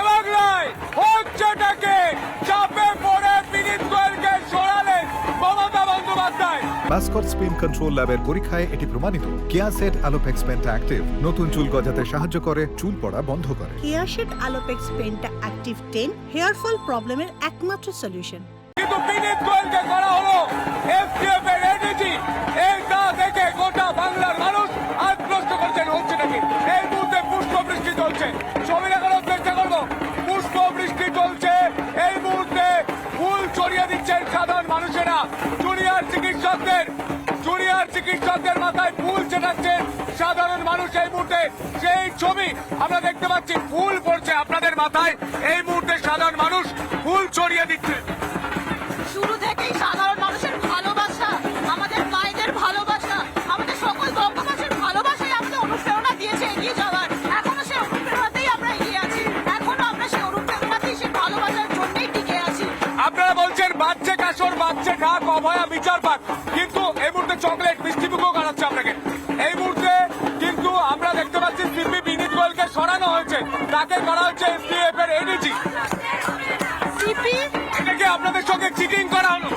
এবং রায় চাপে পড়ে সরালেন মমতা বন্দ্যোপাধ্যায়। স্পিন কন্ট্রোল ল্যাবের পরীক্ষায় এটি প্রমাণিত। কিয়াসেট আলোপেক্স অ্যাক্টিভ। নতুন চুল গজাতে সাহায্য করে চুল পড়া বন্ধ করে। কিয়াসেট Alopex penta active hair fall প্রবলেমের একমাত্র সলিউশন। কিন্তু করা হলো। এফটিএফ এর আমরা দেখতে পাচ্ছি ফুল পড়ছে আপনাদের মাথায়। এই মুহূর্তে সাধারণ মানুষ ফুল ছড়িয়ে দিচ্ছে। শুরু থেকেই সাধারণ মানুষের ভালোবাসা আমাদের মায়েদের ভালোবাসা আমাদের সকল বঙ্গবাসীর ভালোবাসাই আমাদের অনুপ্রেরণা দিয়েছে এগিয়ে যাওয়ার। এখনও সেই অনুপ্রেরণাতেই আমরা এগিয়ে আছি। এখনও আমরা সেই অনুপ্রেরণাতেই সেই ভালোবাসার জন্যই টিকে আছি। আপনারা বলছেন বাচ্চে কাসর বাচ্চে ঢাক অভয়া বিচার পাক। কিন্তু এই মুহূর্তে চকলেট মিষ্টি মুখও কাটাচ্ছে আপনাকে। এই মুহূর্তে কিন্তু আমরা দেখতে পাচ্ছি গোয়েলকে সরানো হয়েছে। তাকে করা হচ্ছে এসডিএফ এর এডিজি এটাকে আপনাদের সঙ্গে চিটিং করা হলো।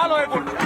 বেহাল হয়ে পড়ছে।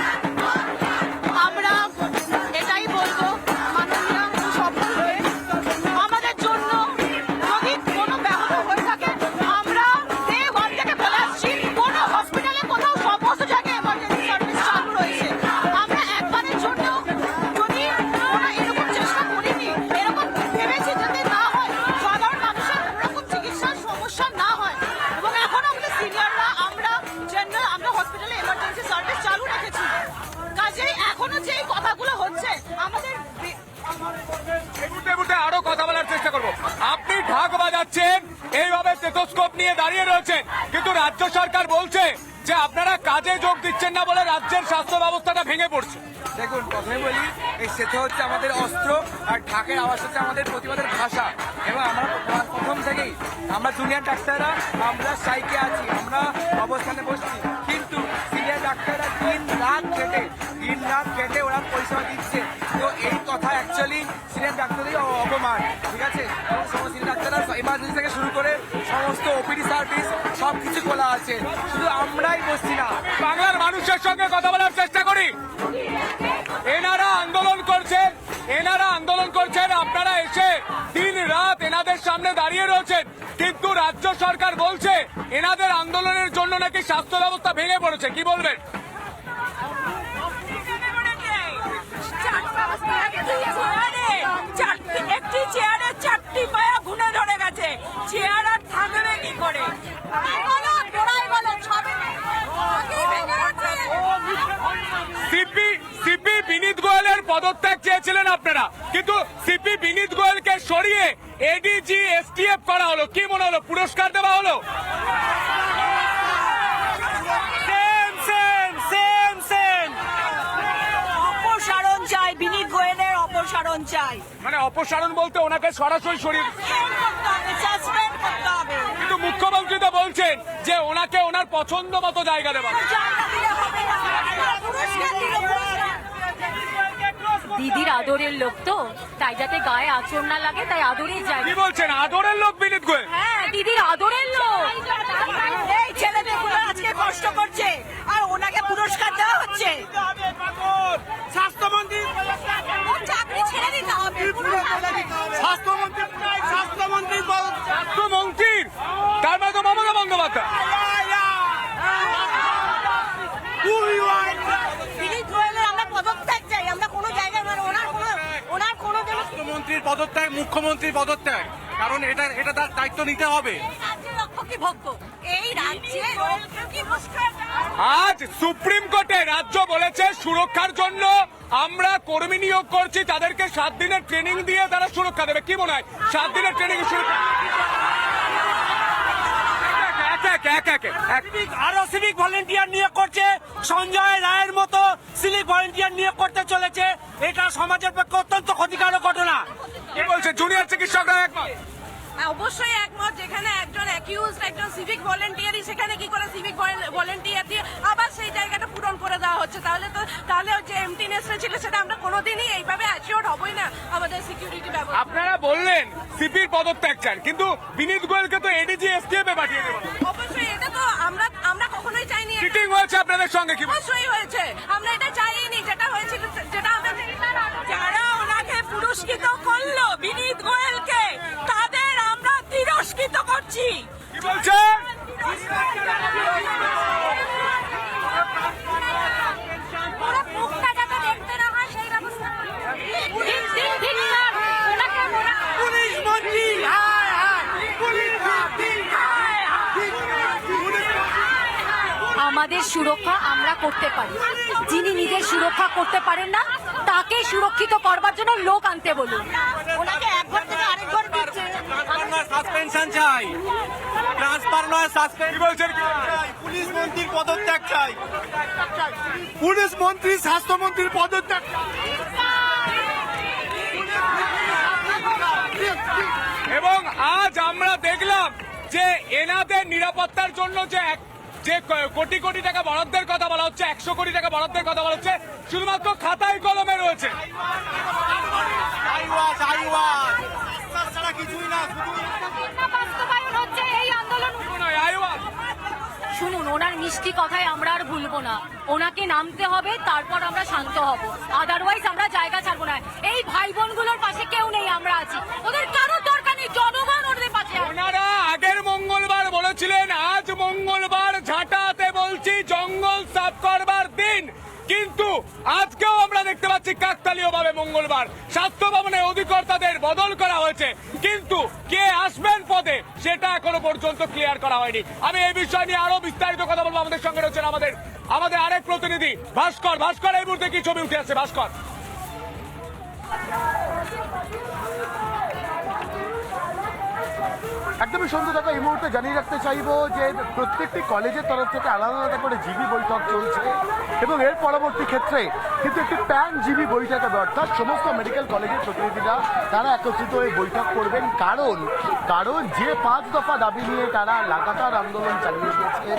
এইভাবে টেথোস্কোপ নিয়ে দাঁড়িয়ে রয়েছেন। কিন্তু রাজ্য সরকার বলছে যে আপনারা কাজে যোগ দিচ্ছেন না বলে রাজ্যের স্বাস্থ্য ব্যবস্থাটা ভেঙে পড়ছে। দেখুন প্রথমে বলি, এই সেতু হচ্ছে আমাদের অস্ত্র আর ঢাকের আওয়াজ হচ্ছে আমাদের প্রতিবাদের ভাষা। এবং আমরা প্রথম থেকেই, আমরা জুনিয়র ডাক্তাররা, আমরা সাইকে আছি, আমরা অবস্থানে বসছি। কিন্তু সিনিয়র ডাক্তাররা দিন রাত খেটে দিন রাত খেটে ওরা পরিষেবা দিচ্ছে। তো এই কথা অ্যাকচুয়ালি সিনিয়র ডাক্তারই অপমান, ঠিক আছে? এবং সমস্ত সিনিয়র ডাক্তাররা ইমার্জেন্সি থেকে শুরু সমস্ত ওপিডি সার্ভিস সব কিছু খোলা আছে। শুধু আমরাই বসছি না, বাংলার মানুষের সঙ্গে কথা বলার চেষ্টা করি। এনারা আন্দোলন করছেন এনারা আন্দোলন করছেন আপনারা এসে দিন রাত এনাদের সামনে দাঁড়িয়ে রয়েছেন। কিন্তু রাজ্য সরকার বলছে, এনাদের আন্দোলনের জন্য নাকি স্বাস্থ্য ব্যবস্থা ভেঙে পড়েছে। কি বলবেন? একটি চেয়ারে চারটি পায়া ঘুনে ধরে গেছে। চেয়ার আর থাকবে কি করে। সিপি সিপি বিনীত গোয়েলের পদত্যাগ চেয়েছিলেন আপনারা। কিন্তু সিপি বিনীত গোয়েলকে সরিয়ে এডিজি এসটিএফ করা হলো। কি মনে হলো? পুরস্কার দেওয়া হলো? চাই। মানে অপসারণ বলতে ওনাকে সরাসরি সরিয়ে হবে কিন্তু মুখ্যমন্ত্রী তো বলছেন যে ওনাকে ওনার পছন্দ মতো জায়গা দেওয়া। হবে। জায়গা দিলে হবে না। পুরস্কার দিল, পুরস্কার। দিদির আদরের লোক তো তাই যাতে গায়ে আচরণ না লাগে তাই আদরের কি বলছেন? আদরের লোক বিনীত গোয়েল। হ্যাঁ দিদির আদরের লোক। এই ছেলে মেয়েগুলো আজকে কষ্ট করছে। দেওয়া হচ্ছে। স্বাস্থ্যমন্ত্রী চাকরি ছেড়ে দিতে হবে স্বাস্থ্যমন্ত্রী স্বাস্থ্যমন্ত্রী মন্ত্রীর তার মানে তো মমতা বন্দ্যোপাধ্যায়। দিলীপ আমরা পদত্যাগ চাই আমরা কোনো জায়গায় মানে ওনার ওনার কোনো যেন মুখ্যমন্ত্রীর পদত্যাগ। কারণ এটা এটা তার দায়িত্ব নিতে হবে। ভোগ্য এই রাজ্যে আজ সুপ্রিম কোর্টে রাজ্য বলেছে সুরক্ষার জন্য আমরা কর্মী নিয়োগ করছি তাদেরকে সাত দিনের ট্রেনিং দিয়ে তারা সুরক্ষা দেবে। কি মনে হয়? সাত দিনের ট্রেনিং সুরক্ষা আরও সিভিক ভলেন্টিয়ার নিয়োগ করছে। সঞ্জয় রায়ের মতো সিভিক ভলেন্টিয়ার নিয়োগ করতে চলেছে। এটা সমাজের পক্ষে অত্যন্ত ক্ষতিকারক ঘটনা। কি বলছে? জুনিয়র চিকিৎসকরা একমত? অবশ্যই একমত যেখানে একজন অ্যাকিউজ একজন সিভিক ভলেন্টিয়ারই সেখানে কি করে সিভিক ভলেন্টিয়ার দিয়ে আবার সেই জায়গাটা পূরণ করে দেওয়া হচ্ছে। তাহলে তো তাহলে যে এমটিনেসটা ছিল সেটা আমরা কোনোদিনই এইভাবে অ্যাচিওর হবই না আমাদের সিকিউরিটি ব্যবস্থা। আপনারা বললেন সিপির পদত্যাগ চান কিন্তু বিনীত গোয়েলকে তো এডিজি এসটিএফ এ পাঠিয়ে দেবেন অবশ্যই এটা তো আমরা আমরা কখনোই চাইনি। চিটিং হয়েছে আপনাদের সঙ্গে কি অবশ্যই হয়েছে আমরা এটা চাইনি যেটা হয়েছিল যেটা আমরা যারা ওনাকে পুরস্কৃত করল বিনীত গোয়েলকে তিরস্কৃত করছি। কি বলছে? আমাদের সুরক্ষা আমরা করতে পারি। যিনি নিজের সুরক্ষা করতে পারেন না তাকে সুরক্ষিত করবার জন্য লোক আনতে বলুন। সাসপেনশন চাই। ট্রান্সফার নয় বলছেন? পুলিশ মন্ত্রীর পদত্যাগ চাই। পুলিশ মন্ত্রী স্বাস্থ্যমন্ত্রীর পদত্যাগ এবং আজ আমরা দেখলাম যে এনাদের নিরাপত্তার জন্য যে এক- যে কোটি কোটি টাকা বরাদ্দের কথা বলা হচ্ছে একশো কোটি টাকা বরাদ্দের কথা বলা হচ্ছে শুধুমাত্র খাতায় কলমে রয়েছে। আইওয়াজ আইওয়াজ ছাড়া কিছুই না। শুনুন ওনার মিষ্টি কথায় আমরা আর ভুলবো না। ওনাকে নামতে হবে তারপর আমরা শান্ত হব। আদারওয়াইজ আমরা জায়গা ছাড়বো না। এই ভাই বোনগুলোর পাশে কেউ নেই আমরা আছি। ওদের কারোর দরকার নেই জনগণ ওদের পাশে ওনারা আগের মঙ্গলবার বলেছিলেন আজ মঙ্গলবার ঝাঁটাতে বলছি জঙ্গল সাফ করবার দিন কিন্তু আজকেও আমরা দেখতে পাচ্ছি কাকতালীয় ভাবে মঙ্গলবার স্বাস্থ্য ভবনে অধিকর্তাদের বদল করা হয়েছে। কিন্তু কে আসবেন পদে, সেটা এখনও পর্যন্ত ক্লিয়ার করা হয়নি। আমি এই বিষয় নিয়ে আরও বিস্তারিত কথা বলব। আমাদের সঙ্গে রয়েছেন আমাদের আমাদের আরেক প্রতিনিধি, ভাস্কর। ভাস্কর, এই মুহূর্তে কি ছবি উঠে আসছে? ভাস্কর। একদমই সন্ধ্যে দেখা এই মুহূর্তে জানিয়ে রাখতে চাইব যে প্রত্যেকটি কলেজের তরফ থেকে আলাদা আলাদা করে জিবি বৈঠক চলছে এবং এর পরবর্তী ক্ষেত্রে কিন্তু একটি প্যান জিবি বৈঠক হবে। অর্থাৎ সমস্ত মেডিকেল কলেজের প্রতিনিধিরা তারা একত্রিত হয়ে বৈঠক করবেন। কারণ কারণ যে পাঁচ দফা দাবি নিয়ে তারা লাগাতার আন্দোলন চালিয়ে গিয়েছে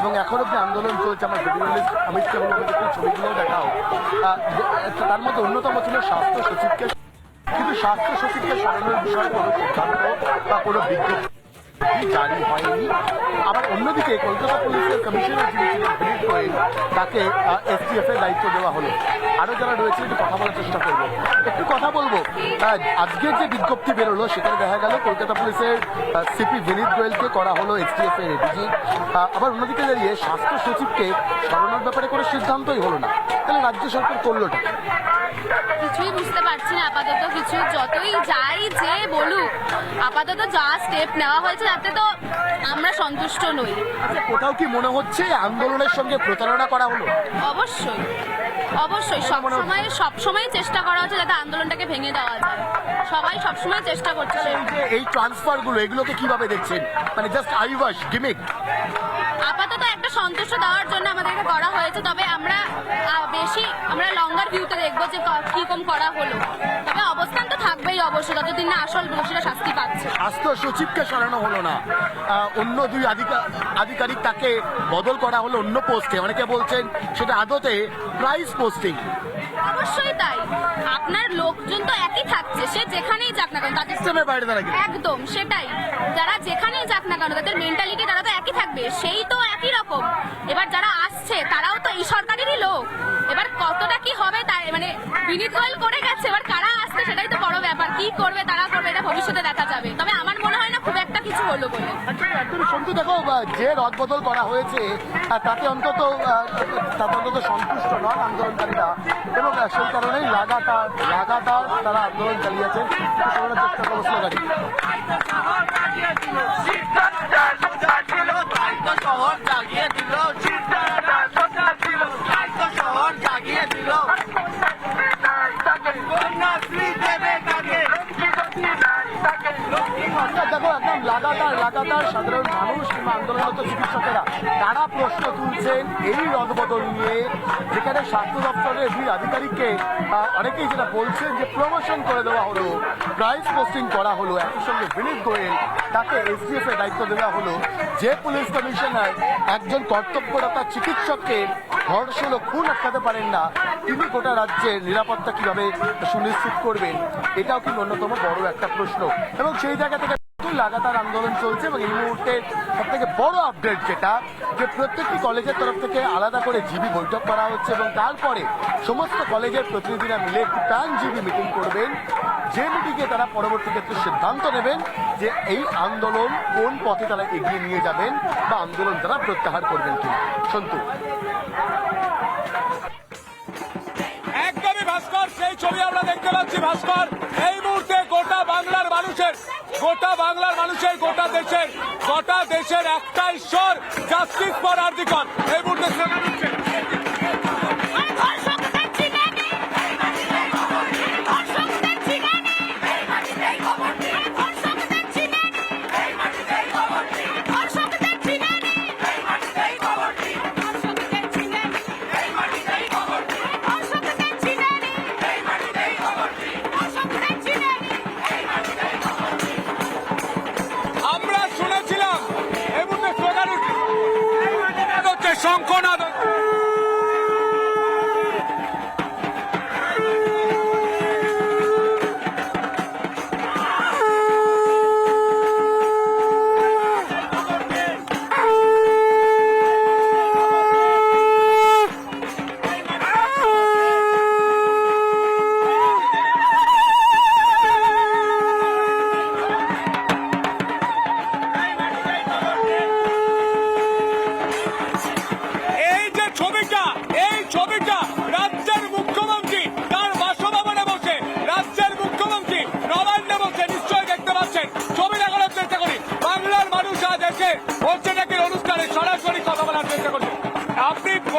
এবং এখন অব্দি আন্দোলন চলছে। আমার ভিডিও অমিত কেবল ছবিগুলো দেখাও। তার মধ্যে অন্যতম ছিল স্বাস্থ্য সচিবকে স্বাস্থ্য সচিবকে সরানোর বিষয়ে কোনো সিদ্ধান্ত বা কোনো বিজ্ঞপ্তি জারি হয়নি। আবার অন্যদিকে কলকাতা পুলিশের কমিশনার যিনি ছিলেন দিলীপ গোয়েল, তাকে এসটিএফ এর দায়িত্ব দেওয়া হলো। আরও যারা রয়েছে, একটু কথা বলার চেষ্টা করব। একটু কথা বলব। আজকের যে বিজ্ঞপ্তি বেরোলো, সেখানে দেখা গেল কলকাতা পুলিশের সিপি বিনীত গোয়েলকে করা হলো এসটিএফ এর এডিজি। আবার অন্যদিকে দাঁড়িয়ে স্বাস্থ্য সচিবকে সরানোর ব্যাপারে কোনো সিদ্ধান্তই হলো না। তাহলে রাজ্য সরকার করলোটা? কিছুই বুঝতে পারছি না আপাতত কিছু যতই যাই যে বলুক আপাতত যা স্টেপ নেওয়া হয়েছে তাতে তো আমরা সন্তুষ্ট নই। আচ্ছা কোথাও কি মনে হচ্ছে আন্দোলনের সঙ্গে প্রতারণা করা হলো? অবশ্যই অবশ্যই সবসময় সবসময় চেষ্টা করা হচ্ছে যাতে আন্দোলনটাকে ভেঙে দেওয়া যায়। সবাই সবসময় চেষ্টা করছে। এই যে এই ট্রান্সফারগুলো এগুলোকে কীভাবে দেখছেন? মানে জাস্ট আইওয়াশ গিমিক আপাতত সন্তুষ্ট দেওয়ার জন্য আমাদেরকে করা হয়েছে তবে আমরা বেশি আমরা লঙ্গার ভিউতে দেখব যে কীরকম করা হলো। তবে অবস্থান তো থাকবেই অবশ্যই যতদিন না আসল দোষীরা শাস্তি পাচ্ছে। আস্ত সচিবকে সরানো হলো না। অন্য দুই আধিকা- আধিকারিক তাকে বদল করা হলো অন্য পোস্টে অনেকে বলছেন সেটা আদতে প্রাইস পোস্টিং অবশ্যই তাই। আপনার লোকজন তো একই থাকছে সে যেখানেই যাক না কেন তাদের বাইরে একদম সেটাই। যারা যেখানেই যাক না কেন তাদের মেন্টালিটি তারা তো একই থাকবে সেই তো একই রকম এবার যারা আসছে তারাও তো এই সরকারেরই লোক এবার কতটা কি হবে তাই মানে করে গেছে এবার কারা আসছে সেটাই তো বড় ব্যাপার। কি করবে তারা করবে এটা ভবিষ্যতে দেখা যাবে। তবে আমার মনে হয় না খুব একটা কিছু হলো বলে। একদমই সন্তু দেখো যে রদবদল করা হয়েছে তাতে অন্তত তাতে অন্তত সন্তুষ্ট নন আন্দোলনকারীরা। এবং সেই কারণেই লাগাতার লাগাতার তারা আন্দোলন চালিয়েছেন। শোনানোর চেষ্টা করব স্লোগানটি। অর্থাৎ লাগাতার সাধারণ মানুষ কিংবা আন্দোলনরত চিকিৎসকেরা, তারা প্রশ্ন তুলছেন এই রদবদল নিয়ে, যেখানে স্বাস্থ্য দপ্তরের দুই আধিকারিককে অনেকেই যেটা বলছেন যে প্রমোশন করে দেওয়া হলো, প্রাইস পোস্টিং করা হলো, একই সঙ্গে বিনীত গোয়েল তাকে এসডিএফ এর দায়িত্ব দেওয়া হলো। যে পুলিশ কমিশনার একজন কর্তব্যরত চিকিৎসককে ধর্ষণ ও খুন আটকাতে পারেন না, তিনি গোটা রাজ্যের নিরাপত্তা কীভাবে সুনিশ্চিত করবেন, এটাও কিন্তু অন্যতম বড় একটা প্রশ্ন। এবং সেই জায়গা থেকে লাগাতার আন্দোলন চলছে এবং এই মুহূর্তে সব থেকে বড় আপডেট যেটা, যে প্রত্যেকটি কলেজের তরফ থেকে আলাদা করে জিবি বৈঠক করা হচ্ছে এবং তারপরে সমস্ত কলেজের প্রতিনিধিরা মিলে একটি জিবি মিটিং করবেন। যে মিটিংয়ে তারা পরবর্তী ক্ষেত্রে সিদ্ধান্ত নেবেন যে এই আন্দোলন কোন পথে তারা এগিয়ে নিয়ে যাবেন বা আন্দোলন তারা প্রত্যাহার করবেন কিনা। সন্তু। ছবি আমরা দেখতে পাচ্ছি, ভাস্কর। এই মুহূর্তে গোটা বাংলার মানুষের, গোটা বাংলার মানুষের, গোটা দেশের গোটা দেশের একটাই স্বর জাস্টিস ফর আর্দিকর এই মুহূর্তে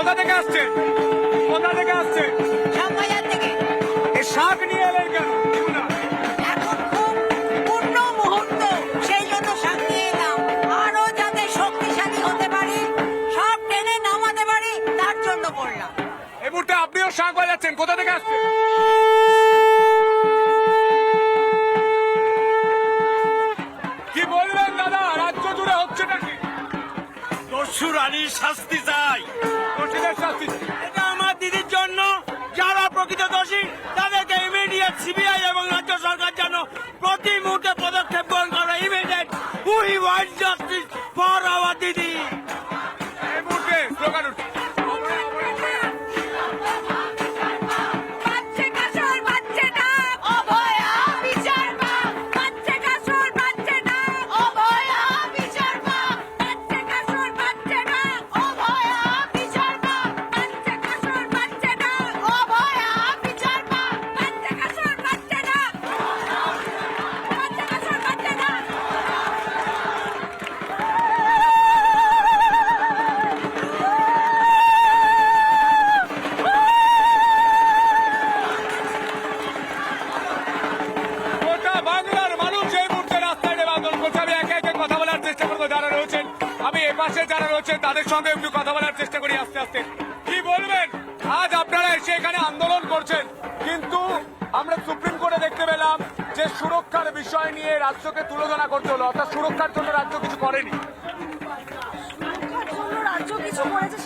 কোথা থেকে আসছেন? কোথা থেকে থেকে। এই শাক নিয়ে এলেন কেন? পূর্ণ মুহূর্ত সেই জন্য সামনে এলাম। আরও যাতে শক্তিশালী হতে পারি সব টেনে নামাতে পারি তার জন্য করলাম এই আপনিও শাক বাজাচ্ছেন কোথা থেকে আসছেন? প্রতি মুহূর্তে পদক্ষেপ গ্রহণ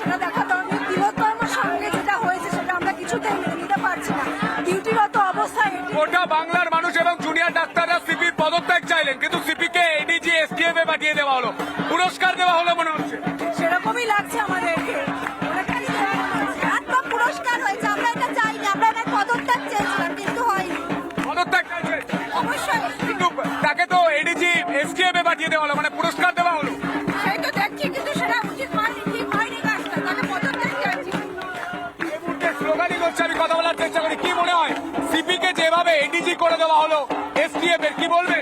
সেটা দেখাতে হবে তিলোত্তমার সঙ্গে যেটা হয়েছে সেটা আমরা কিছুতেই মেনে নিতে পারছি না। ডিউটিরত অবস্থায় গোটা বাংলার মানুষ এবং জুনিয়র ডাক্তাররা সিপির পদত্যাগ চাইলেন কিন্তু সিপিকে এডিজি এসটিএফ এ পাঠিয়ে দেওয়া হলো। পুরস্কার দেওয়া হলো মনে হচ্ছে। সেরকমই লাগছে আমাদের। এডিজি করে দেওয়া হলো। এসটিএফ এর কি বলবে?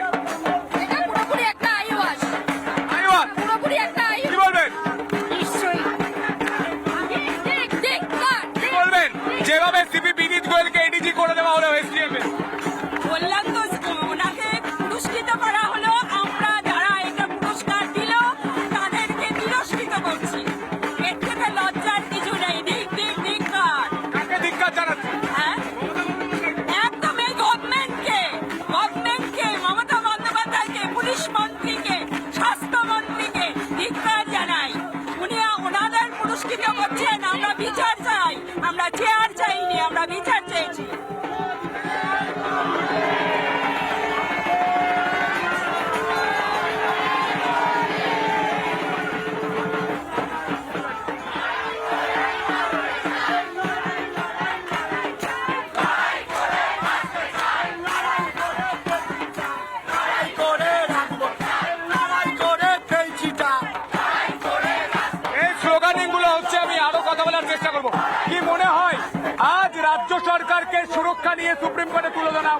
নিয়ে সুপ্রিম কোর্টে তুলোধনা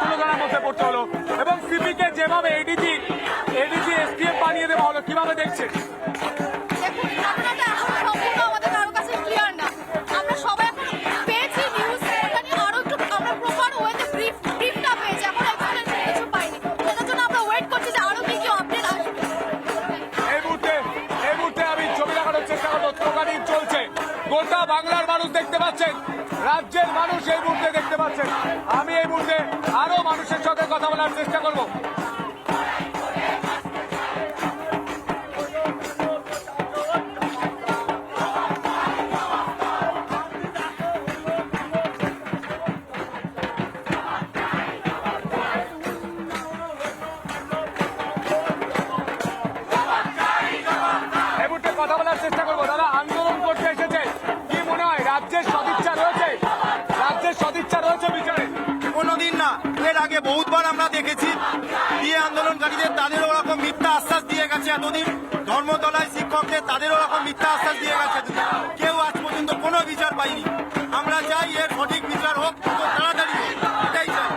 তুলোধনার মধ্যে পড়তে হলো। এবং সিপিকে যেভাবে এডিজি এডিজি এসটিএফ বানিয়ে দেওয়া হলো, কীভাবে দেখছে বহুতবার আমরা দেখেছি দিয়ে আন্দোলনকারীদের তাদের ওরকম মিথ্যা আশ্বাস দিয়ে গেছে এতদিন। ধর্মতলায় শিক্ষকদের তাদের ওরকম মিথ্যা আশ্বাস দিয়ে গেছে কেউ আজ পর্যন্ত কোনো বিচার পাইনি আমরা চাই এর সঠিক বিচার হোক তাড়াতাড়ি হোক, এটাই চাই।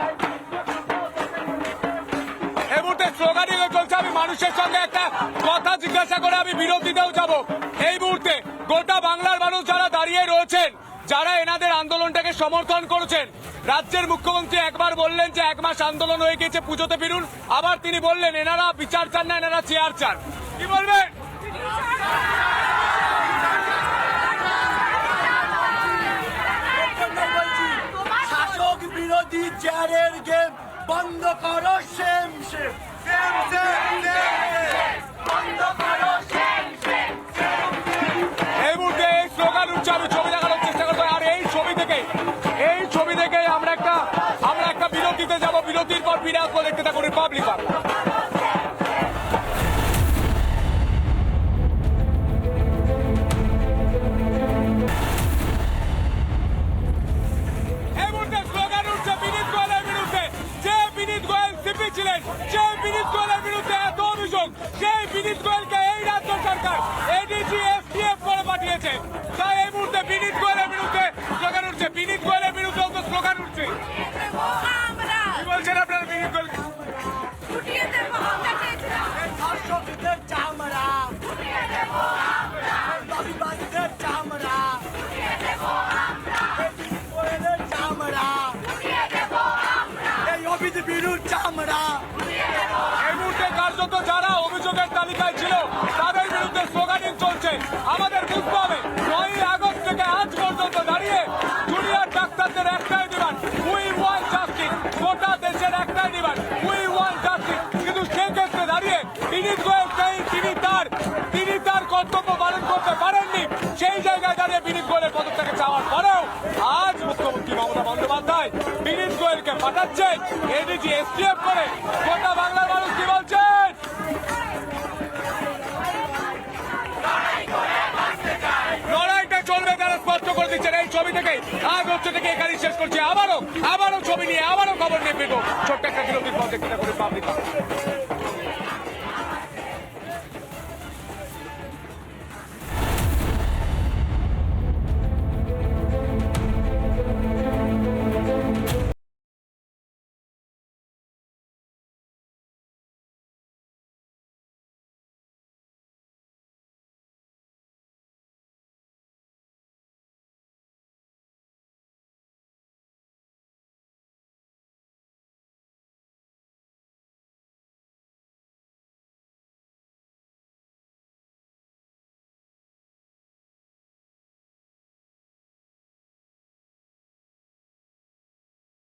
মুহূর্তে স্লোগানিং চলছে, আমি মানুষের সঙ্গে একটা কথা জিজ্ঞাসা করে আমি বিরতিতেও যাব। এই মুহূর্তে গোটা বাংলার মানুষ যারা দাঁড়িয়ে রয়েছেন যারা এনাদের আন্দোলনটাকে সমর্থন করেছেন রাজ্যের মুখ্যমন্ত্রী একবার বললেন যে এক মাস আন্দোলন হয়ে গেছে পুজোতে ফিরুন আবার তিনি বললেন এনারা বিচার চান না এনারা চেয়ার চান কি বলবেন শাসক বিরোধী চেয়ারের গেম বন্ধ করো সেম সেম সেম সেম বন্ধ করো same poder que está con Republic. না এই মুহূর্তে কার্যত যারা অভিযোগের তালিকায় ছিল, তাদের বিরুদ্ধে স্লোগানিং চলছে। আমাদের বুঝতে হবে, নয়ই আগস্ট থেকে আজ পর্যন্ত দাঁড়িয়ে জুনিয়র ডাক্তারদের একটাই ডিমান্ড, উই ওয়ান জাস্টিস। গোটা দেশের একটাই ডিমান্ড, উই ওয়ান জাস্টিস। কিন্তু সেক্ষেত্রে দাঁড়িয়ে তিনি তিনি তার তিনি তার কর্তব্য পালন করতে পারেননি। সেই জায়গায় দাঁড়িয়ে বিনীত গোয়েলের পদত্যাগে চাওয়ার পরেও আজ মুখ্যমন্ত্রী মমতা বন্দ্যোপাধ্যায় বিনীত গোয়েলকে পাঠাচ্ছেন এডিজি আলোচনাটাকে এখানেই শেষ করছি। আবারও আবারও ছবি নিয়ে, আবারও খবর নিয়ে ছোট্ট একটা বিরতির পর দেখতে করে পাবলিক